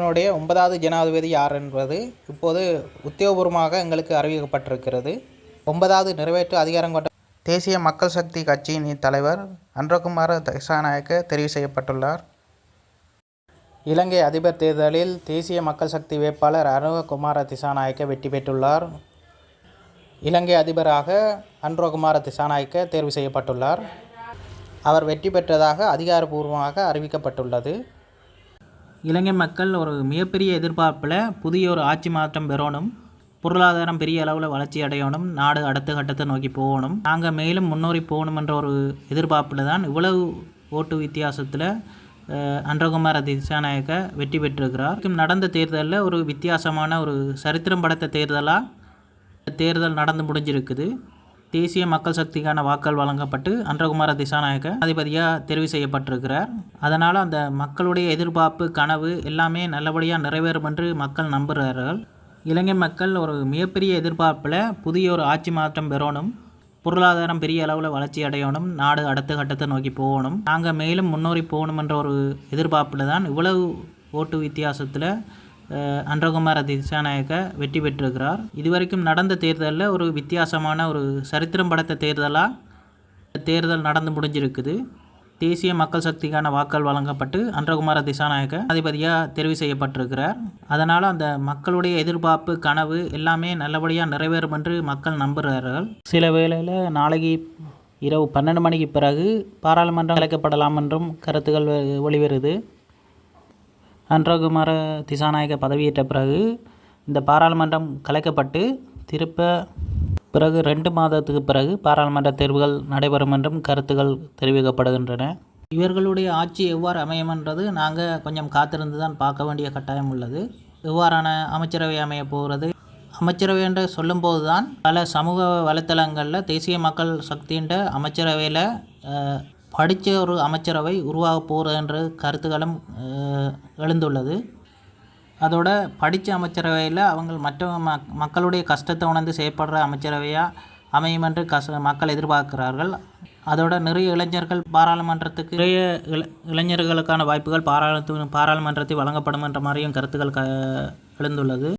இதனுடைய ஒன்பதாவது ஜனாதிபதி யார் என்பது இப்போது உத்தியோகபூர்வமாக எங்களுக்கு அறிவிக்கப்பட்டிருக்கிறது. ஒன்பதாவது நிறைவேற்று அதிகாரம் கொண்ட தேசிய மக்கள் சக்தி கட்சியின் தலைவர் அன்றகுமார திசாநாயக்க தெரிவு செய்யப்பட்டுள்ளார். இலங்கை அதிபர் தேர்தலில் தேசிய மக்கள் சக்தி வேட்பாளர் அனுககுமார திசாநாயக்க வெற்றி பெற்றுள்ளார். இலங்கை அதிபராக அன்ரோகுமார திசாநாயக்க தேர்வு செய்யப்பட்டுள்ளார். அவர் வெற்றி பெற்றதாக அதிகாரபூர்வமாக அறிவிக்கப்பட்டுள்ளது. இலங்கை மக்கள் ஒரு மிகப்பெரிய எதிர்பார்ப்பில் புதிய ஒரு ஆட்சி மாற்றம் பெறணும் பொருளாதாரம் பெரிய அளவில் வளர்ச்சி அடையணும் நாடு அடுத்த கட்டத்தை நோக்கி போகணும். நாங்கள் மேலும் முன்னோறி போகணுமென்ற ஒரு எதிர்பார்ப்பில் தான் இவ்வளவு ஓட்டு வித்தியாசத்தில் அன்றகுமார திசாநாயக்க வெற்றி பெற்றிருக்கிறார். நடந்த தேர்தலில் ஒரு வித்தியாசமான ஒரு சரித்திரம் படைத்த தேர்தலாக தேர்தல் நடந்து முடிஞ்சிருக்குது. தேசிய மக்கள் சக்திக்கான வாக்கள் வழங்கப்பட்டு அன்றகுமார திசாநாயக்க அதிபதியாக தெரிவு செய்யப்பட்டிருக்கிறார். அதனால் அந்த மக்களுடைய எதிர்பார்ப்பு கனவு எல்லாமே நல்லபடியாக நிறைவேறும் என்று மக்கள் நம்புகிறார்கள். இலங்கை மக்கள் ஒரு மிகப்பெரிய எதிர்பார்ப்பில் புதிய ஒரு ஆட்சி மாற்றம் பெறணும் பொருளாதாரம் பெரிய அளவில் வளர்ச்சி அடையணும் நாடு அடுத்த கட்டத்தை நோக்கி போகணும். நாங்கள் மேலும் முன்னோறி போகணுமென்ற ஒரு எதிர்பார்ப்பில் தான் இவ்வளவு ஓட்டு வித்தியாசத்தில் அன்றகுமார திசாநாயக்க வெற்றி பெற்றிருக்கிறார். இதுவரைக்கும் நடந்த தேர்தலில் ஒரு வித்தியாசமான ஒரு சரித்திரம் படைத்த தேர்தலாக தேர்தல் நடந்து முடிஞ்சிருக்குது. தேசிய மக்கள் சக்திக்கான வாக்கள் வழங்கப்பட்டு அன்றகுமார திசாநாயக்க அதிபதியாக தெரிவு செய்யப்பட்டிருக்கிறார். அதனால் அந்த மக்களுடைய எதிர்பார்ப்பு கனவு எல்லாமே நல்லபடியாக நிறைவேறும் என்று மக்கள் நம்புகிறார்கள். சில வேளையில் நாளைக்கு இரவு பன்னெண்டு மணிக்கு பிறகு பாராளுமன்றம் கலைக்கப்படலாம் என்றும் கருத்துக்கள் வெளிவருது. அன்றகுமார திசாநாயக பதவியேற்ற பிறகு இந்த பாராளுமன்றம் கலைக்கப்பட்டு திருப்ப பிறகு ரெண்டு மாதத்துக்கு பிறகு பாராளுமன்ற தேர்வுகள் நடைபெறும் என்றும் கருத்துக்கள் தெரிவிக்கப்படுகின்றன. இவர்களுடைய ஆட்சி எவ்வாறு அமையுமென்றது நாங்கள் கொஞ்சம் காத்திருந்து தான் பார்க்க வேண்டிய கட்டாயம் உள்ளது. எவ்வாறான அமைச்சரவை அமைய போகிறது? அமைச்சரவை என்று சொல்லும்போது தான் பல சமூக வலைத்தளங்களில் தேசிய மக்கள் சக்தின்ற அமைச்சரவையில் படித்த ஒரு அமைச்சரவை உருவாக போகிறதுன்ற கருத்துக்களும் எழுந்துள்ளது. அதோட படித்த அமைச்சரவையில் அவங்க மற்ற மக்களுடைய கஷ்டத்தை உணர்ந்து செயற்படுற அமைச்சரவையாக அமையும் என்று கச மக்கள் எதிர்பார்க்கிறார்கள். அதோட நிறைய இளைஞர்கள் பாராளுமன்றத்துக்கு நிறைய இள இளைஞர்களுக்கான வாய்ப்புகள் பாராளுமன்ற பாராளுமன்றத்தில் வழங்கப்படும் என்ற மாதிரியும் கருத்துக்கள் க எழுந்துள்ளது.